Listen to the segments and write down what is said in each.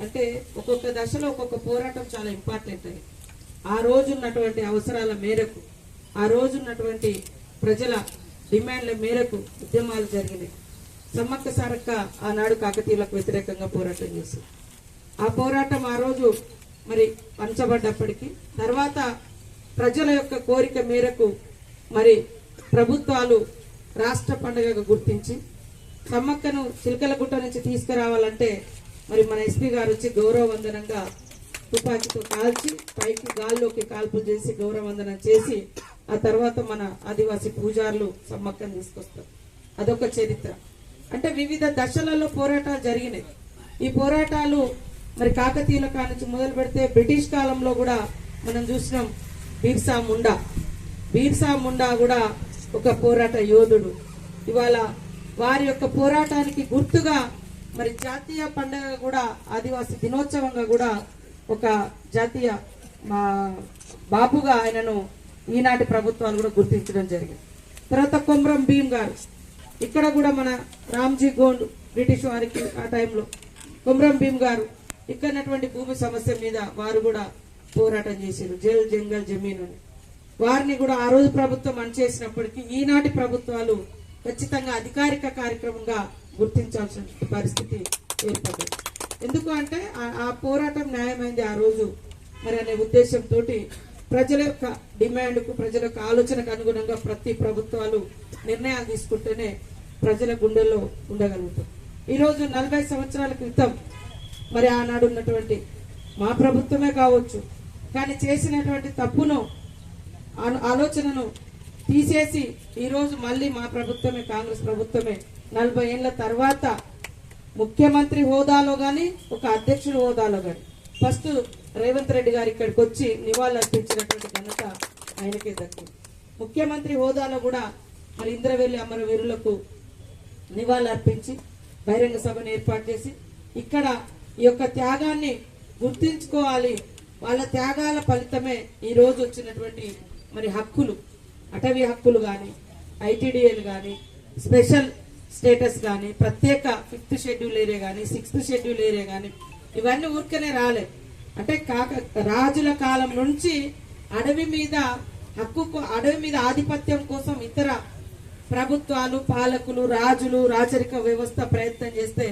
అంటే ఒక్కొక్క దశలో ఒక్కొక్క పోరాటం చాలా ఇంపార్టెంట్ అని. ఆ రోజు ఉన్నటువంటి అవసరాల మేరకు ఆ రోజు ఉన్నటువంటి ప్రజల డిమాండ్ల మేరకు ఉద్యమాలు జరిగినాయి. సమ్మక్క సారక్క ఆనాడు కాకతీయులకు వ్యతిరేకంగా పోరాటం చేసి ఆ పోరాటం ఆ రోజు మరి పంచబడ్డప్పటికీ తర్వాత ప్రజల యొక్క కోరిక మేరకు మరి ప్రభుత్వాలు రాష్ట్ర పండుగగా గుర్తించి సమ్మక్కను చిలకలగుట్ట నుంచి తీసుకురావాలంటే మరి మన ఎస్పీ గారు వచ్చి గౌరవవందనంగా తుపాకీతో కాల్చి పైకి గాల్లోకి కాల్పులు చేసి గౌరవవందనం చేసి ఆ తర్వాత మన ఆదివాసీ పూజారులు సమ్మక్కను తీసుకొస్తారు. అదొక చరిత్ర. అంటే వివిధ దశలలో పోరాటాలు జరిగినాయి. ఈ పోరాటాలు మరి కాకతీయుల కానుంచి మొదలు పెడితే బ్రిటిష్ కాలంలో కూడా మనం చూసినాం బీర్సా ముండా. బీర్సా ముండా కూడా ఒక పోరాట యోధుడు. ఇవాళ వారి యొక్క పోరాటానికి గుర్తుగా మరి జాతీయ పండుగ కూడా ఆదివాసీ దినోత్సవంగా కూడా ఒక జాతీయ మా బాబుగా ఆయనను ఈనాటి ప్రభుత్వాలు కూడా గుర్తించడం జరిగింది. తర్వాత కొమ్రం భీమ్ గారు. ఇక్కడ కూడా మన రామ్జీ గోండ్ బ్రిటిష్ వారికి ఆ టైంలో కొమ్రం భీమ్ గారు ఇక్కడటువంటి భూమి సమస్య మీద వారు కూడా పోరాటం చేశారు. జల్ జంగల్ జమీన్ అని. వారిని కూడా ఆ రోజు ప్రభుత్వం అణచేసినప్పటికీ ఈనాటి ప్రభుత్వాలు ఖచ్చితంగా అధికారిక కార్యక్రమంగా గుర్తించాల్సిన పరిస్థితి ఏర్పడింది ఎందుకు అంటే ఆ- పోరాటం న్యాయమైంది ఆ రోజు మరి అనే ఉద్దేశంతో ప్రజల యొక్క డిమాండ్కు ప్రజల యొక్క ఆలోచనకు అనుగుణంగా ప్రతి ప్రభుత్వాలు నిర్ణయాలు తీసుకుంటేనే ప్రజల గుండెల్లో ఉండగలుగుతాం. ఈరోజు నలభై సంవత్సరాల క్రితం మరి ఆనాడు ఉన్నటువంటి మా ప్రభుత్వమే కావచ్చు కానీ చేసినటువంటి తప్పును ఆలోచనను తీసేసి ఈరోజు మళ్ళీ మా ప్రభుత్వమే కాంగ్రెస్ ప్రభుత్వమే నలభై ఏళ్ళ తర్వాత ముఖ్యమంత్రి హోదాలో కానీ ఒక అధ్యక్షుడి హోదాలో కానీ ఫస్ట్ రేవంత్ రెడ్డి గారు ఇక్కడికి వచ్చి నివాళులర్పించినటువంటి ఘనత ఆయనకే దక్కింది. ముఖ్యమంత్రి హోదాలో కూడా మరి ఇంద్రవెల్లి అమరవీరులకు నివాళులర్పించి బహిరంగ సభను ఏర్పాటు చేసి ఇక్కడ ఈ యొక్క త్యాగాన్ని గుర్తించుకోవాలి. వాళ్ళ త్యాగాల ఫలితమే ఈరోజు వచ్చినటువంటి మరి హక్కులు అటవీ హక్కులు కానీ ఐటీడీఏలు కానీ స్పెషల్ స్టేటస్ కానీ ప్రత్యేక ఫిఫ్త్ షెడ్యూల్ ఏరియా కానీ సిక్స్త్ షెడ్యూల్ ఏరియా కానీ ఇవన్నీ ఊరికనే రాలే. అంటే కాక రాజుల కాలం నుంచి అడవి మీద హక్కు అడవి మీద ఆధిపత్యం కోసం ఇతర ప్రభుత్వాలు పాలకులు రాజులు రాచరిక వ్యవస్థ ప్రయత్నం చేస్తే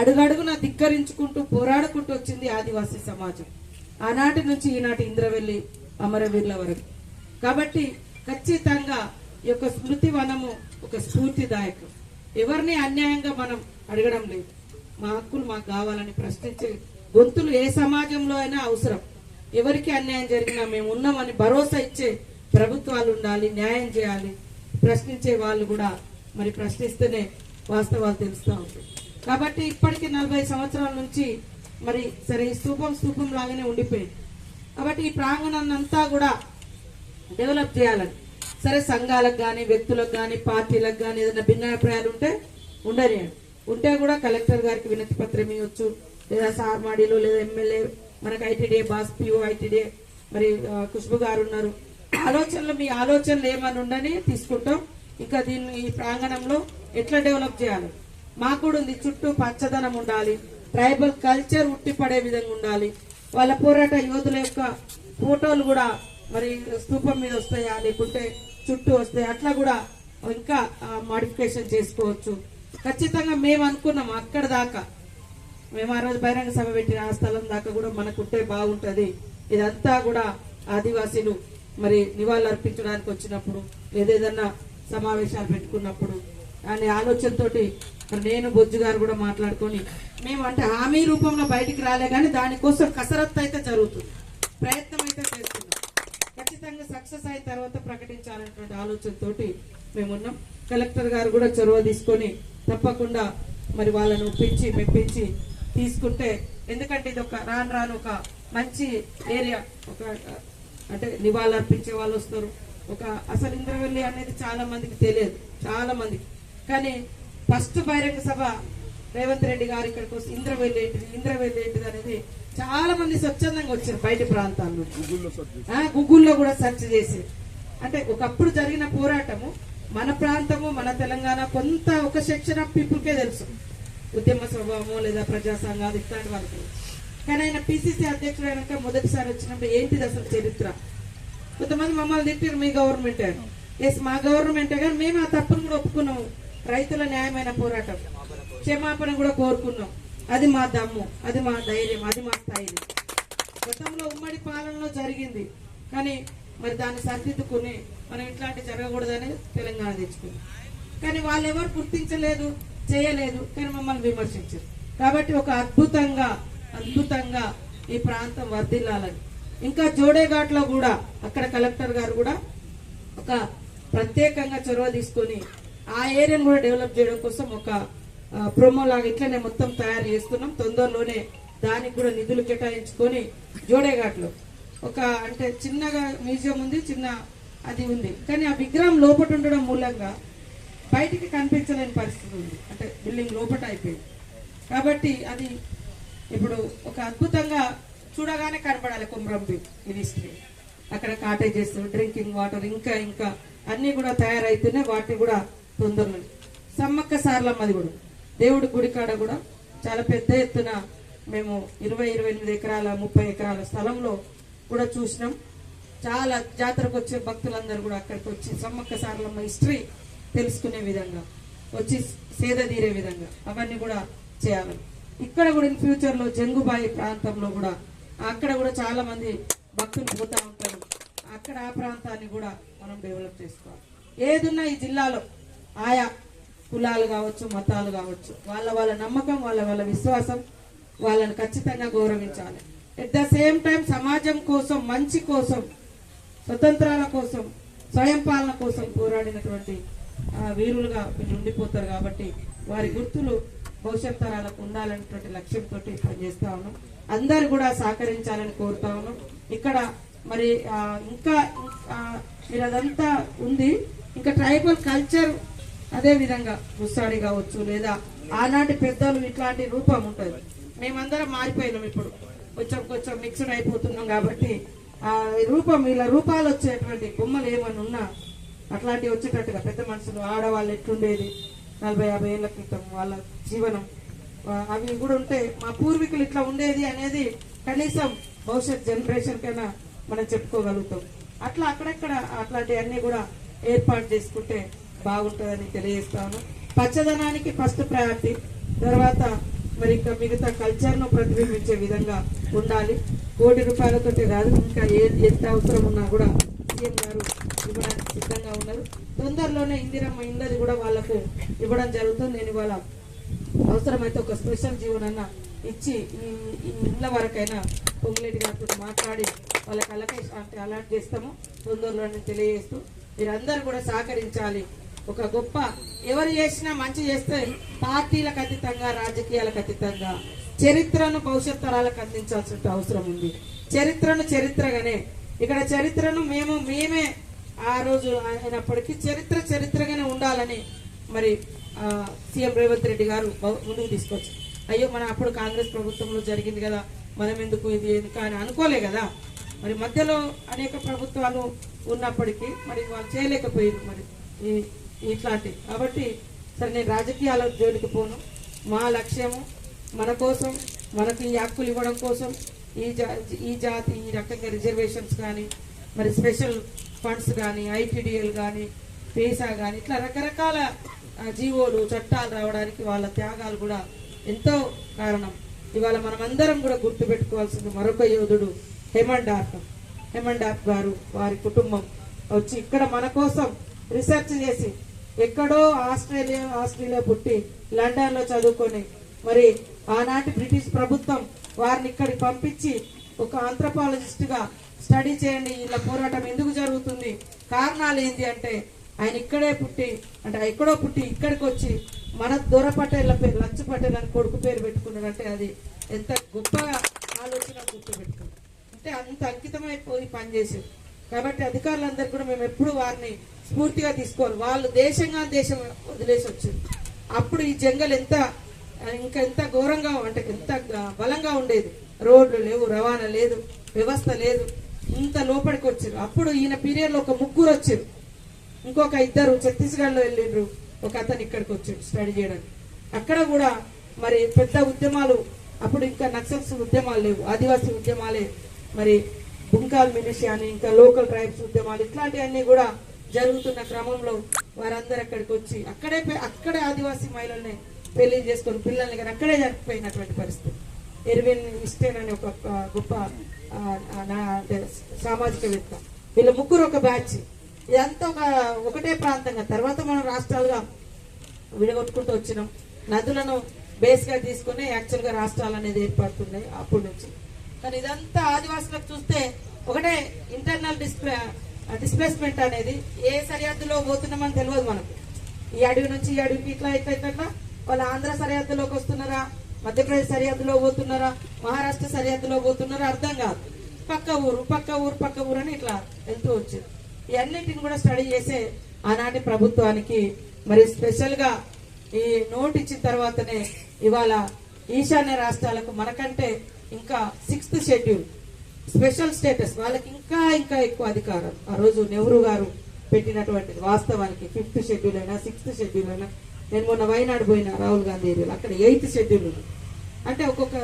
అడుగడుగున ధిక్కరించుకుంటూ పోరాడుకుంటూ వచ్చింది ఆదివాసీ సమాజం. ఆనాటి నుంచి ఈనాటి ఇంద్రవెల్లి అమరవీరుల వరకు. కాబట్టి ఖచ్చితంగా ఈ యొక్క స్మృతి వనము ఒక స్ఫూర్తిదాయకం. ఎవరిని అన్యాయంగా మనం అడగడం లేదు. మా హక్కులు మాకు కావాలని ప్రశ్నించే గొంతులు ఏ సమాజంలో అయినా అవసరం. ఎవరికి అన్యాయం జరిగినా మేము ఉన్నామని భరోసా ఇచ్చే ప్రభుత్వాలు ఉండాలి న్యాయం చేయాలి. ప్రశ్నించే వాళ్ళు కూడా మరి ప్రశ్నిస్తేనే వాస్తవాలు తెలుస్తూ ఉంటాయి. కాబట్టి ఇప్పటికి నలభై సంవత్సరాల నుంచి మరి సరే ఈ స్థూపం స్థూపం లాగానే ఉండిపోయింది. కాబట్టి ఈ ప్రాంగణాన్ని అంతా కూడా డెవలప్ చేయాలని సరే సంఘాలకు కానీ వ్యక్తులకు కానీ పార్టీలకు కానీ ఏదైనా భిన్నాభిప్రాయాలు ఉంటే ఉండనియండి. ఉంటే కూడా కలెక్టర్ గారికి వినతి పత్రం ఇవ్వచ్చు. లేదా సార్మాడీలో లేదా ఎమ్మెల్యే మనకు ఐటీడీఏ బాస్ పిఓ ఐటీడీఏ మరి ఖుష్బు గారు ఉన్నారు. ఆలోచనలు మీ ఆలోచనలు ఏమని ఉండని తీసుకుంటాం. ఇంకా దీన్ని ఈ ప్రాంగణంలో ఎట్లా డెవలప్ చేయాలి? మాకు కూడా ఉంది చుట్టూ పచ్చదనం ఉండాలి. ట్రైబల్ కల్చర్ ఉట్టిపడే విధంగా ఉండాలి. వాళ్ళ పోరాట యోధుల యొక్క ఫోటోలు కూడా మరి స్తూపం మీద వస్తాయా? లేకుంటే చుట్టూ వస్తాయి. అట్లా కూడా ఇంకా మాడిఫికేషన్ చేసుకోవచ్చు. ఖచ్చితంగా మేము అనుకున్నాం అక్కడ దాకా. మేము ఆ రోజు బహిరంగ సభ పెట్టిన ఆ స్థలం దాకా కూడా మనకుంటే బాగుంటుంది. ఇదంతా కూడా ఆదివాసీలు మరి నివాళులు అర్పించడానికి వచ్చినప్పుడు ఏదేదన్నా సమావేశాలు పెట్టుకున్నప్పుడు అనే ఆలోచనతోటి మరి నేను బొజ్జు గారు కూడా మాట్లాడుకొని మేము అంటే హామీ రూపంలో బయటికి రాలే కానీ దానికోసం కసరత్తు అయితే జరుగుతుంది. ప్రయత్నం అయితే ఖచ్చితంగా సక్సెస్ అయిన తర్వాత ప్రకటించాలనేటువంటి ఆలోచనతోటి మేమున్నాం. కలెక్టర్ గారు కూడా చొరవ తీసుకొని తప్పకుండా మరి వాళ్ళని ఒప్పించి మెప్పించి తీసుకుంటే ఎందుకంటే ఇది ఒక రాను రాను ఒక మంచి ఏరియా ఒక అంటే నివాళులు అర్పించే వాళ్ళు వస్తారు. ఒక అసలు ఇంద్రవెల్లి అనేది చాలా మందికి తెలియదు చాలా మందికి. కానీ ఫస్ట్ బహిరంగ సభ రేవంత్ రెడ్డి గారు ఇక్కడికి వస్తే ఇంద్రవెల్లి ఏంటిది ఇంద్రవెల్లి ఏంటిది అనేది చాలా మంది స్వచ్ఛందంగా వచ్చారు బయట ప్రాంతాల నుంచి ఆ, గూగుల్లో కూడా సెర్చ్ చేసి అంటే ఒకప్పుడు జరిగిన పోరాటము మన ప్రాంతము మన తెలంగాణ కొంత ఒక సెక్షన్ ఆఫ్ పీపుల్కే తెలుసు. ఉద్యమ స్వభావము లేదా ప్రజా సంఘాలు ఇట్లాంటి వాళ్ళకి కానీ ఆయన పిసిసి అధ్యక్షుడు అయినాక మొదటిసారి వచ్చినప్పుడు ఏంటిది అసలు చరిత్ర? కొంతమంది మమ్మల్ని తిట్టారు మీ గవర్నమెంట్ ఎస్ మా గవర్నమెంట్ కానీ మేము ఆ తప్పును కూడా ఒప్పుకున్నాము. రైతుల న్యాయమైన పోరాటం. క్షమాపణ కూడా కోరుకున్నాం. అది మా దమ్ము అది మా ధైర్యం అది మా స్థాయి గతంలో ఉమ్మడి పాలనలో జరిగింది. కానీ మరి దాన్ని సరిదిద్దుకుని మనం ఇట్లాంటి జరగకూడదని తెలంగాణ తెచ్చుకుంది. కానీ వాళ్ళు ఎవరు గుర్తించలేదు చేయలేదు కానీ మమ్మల్ని విమర్శించారు. కాబట్టి ఒక అద్భుతంగా అద్భుతంగా ఈ ప్రాంతం వర్ధిల్లాలని. ఇంకా జోడేఘాట్లో కూడా అక్కడ కలెక్టర్ గారు కూడా ఒక ప్రత్యేకంగా చొరవ తీసుకొని ఆ ఏరియాను కూడా డెవలప్ చేయడం కోసం ఒక ప్రోమో లాగా ఇట్లనే మొత్తం తయారు చేస్తున్నాం తొందరలోనే దానికి కూడా నిధులు కేటాయించుకొని జోడేఘాట్లో ఒక అంటే చిన్నగా మ్యూజియం ఉంది చిన్న అది ఉంది. కానీ ఆ విగ్రహం లోపట ఉండడం మూలంగా బయటికి కనిపించలేని పరిస్థితి ఉంది. అంటే బిల్డింగ్ లోపట అయిపోయింది. కాబట్టి అది ఇప్పుడు ఒక అద్భుతంగా చూడగానే కనపడాలి కుమ్రం మినిస్ట్రీ. అక్కడ కాటేజెస్ డ్రింకింగ్ వాటర్ ఇంకా ఇంకా అన్నీ కూడా తయారైతేనే వాటిని కూడా తొందరలో సమ్మక్క సార్లమ్మది కూడా. దేవుడి గుడి కాడ కూడా చాలా పెద్ద ఎత్తున మేము ఇరవై ఇరవై ఎనిమిది ఎకరాల ముప్పై ఎకరాల స్థలంలో కూడా చూసినాం. చాలా జాతరకు వచ్చే భక్తులందరూ కూడా అక్కడికి వచ్చి సమ్మక్క సారలమ్మ హిస్టరీ తెలుసుకునే విధంగా వచ్చి సేద తీరే విధంగా అవన్నీ కూడా చేయాలి. ఇక్కడ కూడా ఇన్ ఫ్యూచర్లో జంగుబాయి ప్రాంతంలో కూడా అక్కడ కూడా చాలా మంది భక్తులు పోతూ ఉంటారు. అక్కడ ఆ ప్రాంతాన్ని కూడా మనం డెవలప్ చేసుకోవాలి. ఏదున్నా ఈ జిల్లాలో ఆయా కులాలు కావచ్చు మతాలు కావచ్చు. వాళ్ళ వాళ్ళ నమ్మకం వాళ్ళ వాళ్ళ విశ్వాసం వాళ్ళని ఖచ్చితంగా గౌరవించాలి. ఎట్ ద సేమ్ టైం సమాజం కోసం మంచి కోసం స్వతంత్రాల కోసం స్వయం పాలన కోసం పోరాడినటువంటి వీరులుగా వీళ్ళు ఉండిపోతారు కాబట్టి వారి గుర్తులు భవిష్యత్ తరాలకు ఉండాలనేటువంటి లక్ష్యంతో పనిచేస్తా ఉన్నాం. అందరు కూడా సహకరించాలని కోరుతా ఉన్నాం. ఇక్కడ మరి ఇంకా మీరు అదంతా ఉంది. ఇంకా ట్రైబల్ కల్చర్ అదే విధంగా ముస్సాడి కావచ్చు లేదా ఆనాటి పెద్దలు ఇట్లాంటి రూపం ఉంటుంది. మేమందరం మారిపోయినాం ఇప్పుడు. కొంచెం కొంచెం మిక్స్డ్ అయిపోతున్నాం కాబట్టి ఆ రూపం ఇలా రూపాలు వచ్చేటువంటి బొమ్మలు ఏమన్నా ఉన్నా అట్లాంటివి వచ్చేటట్టుగా పెద్ద మనుషులు ఆడవాళ్ళు ఎట్లుండేది? నలభై యాభై ఏళ్ళ క్రితం వాళ్ళ జీవనం. అవి కూడా ఉంటే మా పూర్వీకులు ఇట్లా ఉండేది అనేది కనీసం భవిష్యత్ జనరేషన్ కైనా మనం చెప్పుకోగలుగుతాం. అట్లా అక్కడక్కడ అట్లాంటివన్నీ కూడా ఏర్పాటు చేసుకుంటే బాగుంటుందని తెలియజేస్తాను. పచ్చదనానికి ఫస్ట్ ప్రయారిటీ తర్వాత మరి ఇంకా మిగతా కల్చర్ను ప్రతిబింబించే విధంగా ఉండాలి. కోటి రూపాయలతో కాదు ఇంకా ఏ ఎంత అవసరం ఉన్నా కూడా సీఎం గారు ఇవ్వడానికి సిద్ధంగా ఉన్నారు. తొందరలోనే ఇందిరమ్మ ఇందది కూడా వాళ్ళకు ఇవ్వడం జరుగుతుంది. నేను ఇవాళ అవసరమైతే ఒక స్పెషల్ జీవనన్న ఇచ్చి ఈ ఇళ్ళ వరకైనా పొంగులేటి గారితో మాట్లాడి వాళ్ళకి అలాగే అంటే అలాట్ చేస్తాము. తొందరలోనే తెలియజేస్తూ మీరందరూ కూడా సహకరించాలి. ఒక గొప్ప ఎవరు చేసినా మంచి చేస్తే పార్టీలకు అతీతంగా రాజకీయాలకు అతీతంగా చరిత్రను భవిష్యత్ తరాలకు అందించాల్సిన అవసరం ఉంది. చరిత్రను చరిత్రగానే ఇక్కడ చరిత్రను మేము మేమే ఆ రోజు అయినప్పటికీ చరిత్ర చరిత్రగానే ఉండాలని మరి సీఎం రేవంత్ రెడ్డి గారు ముందుకు తీసుకొచ్చి అయ్యో మన అప్పుడు కాంగ్రెస్ ప్రభుత్వంలో జరిగింది కదా మనం ఎందుకు ఇది ఎందుకు అని అనుకోలే కదా. మరి మధ్యలో అనేక ప్రభుత్వాలు ఉన్నప్పటికీ మరి వాళ్ళు చేయలేకపోయారు మరి. ఇట్లాంటివి కాబట్టి సరే నేను రాజకీయాల జోలికి పోను. మా లక్ష్యము మన కోసం మనకు ఈ హక్కులు ఇవ్వడం కోసం ఈ జా ఈ జాతి ఈ రకంగా రిజర్వేషన్స్ కానీ మరి స్పెషల్ ఫండ్స్ కానీ ఐటీడీఎల్ కానీ పేసా కానీ ఇట్లా రకరకాల జీవోలు చట్టాలు రావడానికి వాళ్ళ త్యాగాలు కూడా ఎంతో కారణం. ఇవాళ మనమందరం కూడా గుర్తుపెట్టుకోవాల్సింది మరొక యోధుడు హేమండ్ డార్క్ హేమండ్ డార్క్ గారు వారి కుటుంబం. వచ్చి ఇక్కడ మన కోసం రీసెర్చ్ చేసి ఎక్కడో ఆస్ట్రేలియా ఆస్ట్రేలియా పుట్టి లండన్లో చదువుకొని మరి ఆనాటి బ్రిటిష్ ప్రభుత్వం వారిని ఇక్కడికి పంపించి ఒక ఆంథ్రపాలజిస్ట్గా స్టడీ చేయండి ఇలా పోరాటం ఎందుకు జరుగుతుంది? కారణాలు ఏంటి అంటే ఆయన ఇక్కడే పుట్టి అంటే ఎక్కడో పుట్టి ఇక్కడికి వచ్చి మన దొర పటేళ్ళ పేరు లచ్చ పటేల్ అని కొడుకు పేరు పెట్టుకున్నాడంటే అది ఎంత గొప్పగా ఆలోచన గుర్తు పెట్టుకున్నాడు అంటే అంత అంకితమైపోయి పనిచేసేది. కాబట్టి అధికారులందరూ కూడా మేము ఎప్పుడు వారిని స్ఫూర్తిగా తీసుకోవాలి. వాళ్ళు దేశంగా దేశం వదిలేసి వచ్చింది అప్పుడు ఈ జంగల్ ఎంత ఇంకా ఎంత ఘోరంగా అంటే ఎంత బలంగా ఉండేది. రోడ్లు లేవు రవాణా లేదు వ్యవస్థ లేదు. ఇంత లోపలికి వచ్చారు. అప్పుడు ఈయన పీరియడ్లో ఒక ముగ్గురు వచ్చారు. ఇంకొక ఇద్దరు ఛత్తీస్గఢ్లో వెళ్ళిండ్రు. ఒక అతను ఇక్కడికి వచ్చాడు స్టడీ చేయడానికి. అక్కడ కూడా మరి పెద్ద ఉద్యమాలు అప్పుడు ఇంకా నక్సల్స్ ఉద్యమాలు లేవు ఆదివాసీ ఉద్యమాలే మరి బుంకాల్ మిలిషియా అని ఇంకా లోకల్ ట్రైబ్స్ ఉద్యమాలు ఇట్లాంటివన్నీ కూడా జరుగుతున్న క్రమంలో వారందరూ అక్కడికి వచ్చి అక్కడే అక్కడే ఆదివాసీ మహిళల్ని పెళ్ళి చేసుకొని పిల్లల్ని కానీ అక్కడే జరిగిపోయినటువంటి పరిస్థితి. ఎర్విన్ ఇస్టేన్ అనే ఒక గొప్ప అంటే సామాజికవేత్త. వీళ్ళ ముగ్గురు ఒక బ్యాచ్. ఇదంతా ఒక ఒకటే ప్రాంతంగా. తర్వాత మనం రాష్ట్రాలుగా విడగొట్టుకుంటూ వచ్చినాం. నదులను బేస్గా తీసుకుని యాక్చువల్గా రాష్ట్రాలు అనేది ఏర్పడుతున్నాయి అప్పటి నుంచి. కానీ ఇదంతా ఆదివాసులకు చూస్తే ఒకటే ఇంటర్నల్ డిస్ప్లే డిస్ప్లేస్మెంట్ అనేది. ఏ సరిహద్దులో పోతున్నామని తెలియదు మనకు. ఈ అడవి నుంచి ఈ అడవికి ఇట్లా ఇట్లా ఇట్లా వాళ్ళ ఆంధ్ర సరిహద్దులోకి వస్తున్నారా? మధ్యప్రదేశ్ సరిహద్దులో పోతున్నారా? మహారాష్ట్ర సరిహద్దులో పోతున్నారా? అర్థం కాదు. పక్క ఊరు పక్క ఊరు పక్క ఊరు అని ఇట్లా వెళ్తూ వచ్చింది ఇవన్నిటిని కూడా స్టడీ చేసే ఆనాటి ప్రభుత్వానికి మరి స్పెషల్గా ఈ నోట్ ఇచ్చిన తర్వాతనే ఇవాళ ఈశాన్య రాష్ట్రాలకు మనకంటే ఇంకా సిక్స్త్ షెడ్యూల్ స్పెషల్ స్టేటస్ వాళ్ళకి ఇంకా ఇంకా ఎక్కువ అధికారం. ఆ రోజు నెహ్రూ గారు పెట్టినటువంటిది వాస్తవానికి ఫిఫ్త్ షెడ్యూల్ అయినా సిక్స్త్ షెడ్యూల్ అయినా నేను మొన్న వైనాడు పోయిన రాహుల్ గాంధీ ఏరియాలో అక్కడ ఎయిత్ షెడ్యూల్ ఉంది. అంటే ఒక్కొక్క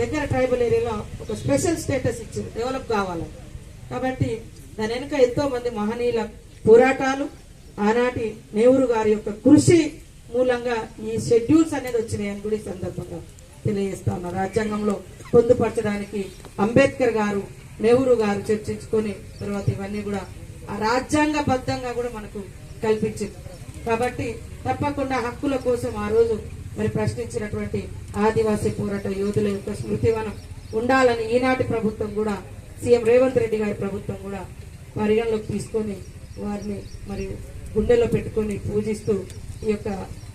దగ్గర ట్రైబల్ ఏరియాలో ఒక స్పెషల్ స్టేటస్ ఇచ్చింది డెవలప్ కావాలని. కాబట్టి దాని వెనుక ఎంతో మంది మహనీయుల పోరాటాలు ఆనాటి నెహ్రూ గారి యొక్క కృషి మూలంగా ఈ షెడ్యూల్స్ అనేది వచ్చినాయి అని కూడా ఈ సందర్భంగా తెలియజేస్తా రాజ్యాంగంలో పొందుపరచడానికి అంబేద్కర్ గారు నెహ్రూ గారు చర్చించుకొని తర్వాత ఇవన్నీ కూడా ఆ రాజ్యాంగబద్ధంగా కూడా మనకు కల్పించింది. కాబట్టి తప్పకుండా హక్కుల కోసం ఆ రోజు మరి ప్రశ్నించినటువంటి ఆదివాసీ పోరాట యోధుల యొక్క స్మృతివనం ఉండాలని ఈనాటి ప్రభుత్వం కూడా సీఎం రేవంత్ రెడ్డి గారి ప్రభుత్వం కూడా పరిగణలోకి తీసుకొని వారిని మరి గుండెలో పెట్టుకొని పూజిస్తూ ఈ యొక్క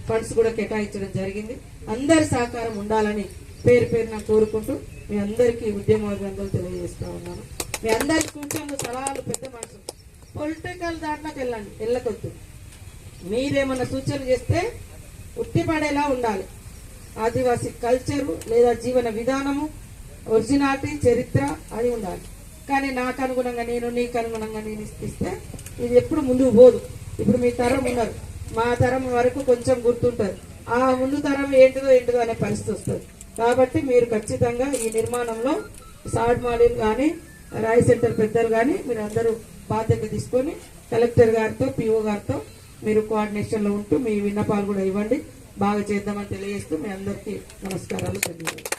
ఫండ్స్ కూడా కేటాయించడం జరిగింది. అందరి సహకారం ఉండాలని పేరు పేరున కోరుకుంటూ మీ అందరికీ ఉద్యమాభివందనలు తెలియజేస్తా ఉన్నాను. మీ అందరి సూచనలు సలహాలు పెద్ద మనసు. పొలిటికల్ దాంట్లోకి వెళ్ళండి వెళ్ళకొద్దు. మీరేమన్నా సూచనలు చేస్తే ఉట్టిపడేలా ఉండాలి. ఆదివాసీ కల్చరు లేదా జీవన విధానము ఒరిజినాలిటీ చరిత్ర అది ఉండాలి. కానీ నాకు అనుగుణంగా నేను నీకు అనుగుణంగా నేను ఇస్తే ఇది ఎప్పుడు ముందుకు పోదు. ఇప్పుడు మీ తరం ఉన్నారు. మా తరం వరకు కొంచెం గుర్తుంటుంది. ఆ ముందు తరం ఏంటిదో ఏంటిదో అనే పరిస్థితి వస్తుంది. కాబట్టి మీరు ఖచ్చితంగా ఈ నిర్మాణంలో సాడ్ మాలిన్ కానీ రాయ్ సెంటర్ పెద్దలు కానీ మీరు అందరూ బాధ్యత తీసుకొని కలెక్టర్ గారితో పిఓ గారితో మీరు కోఆర్డినేషన్లో ఉంటూ మీ విన్నపాలు కూడా ఇవ్వండి. బాగా చేద్దామని తెలియజేస్తూ మీ అందరికీ నమస్కారాలు తెలియజేస్తాను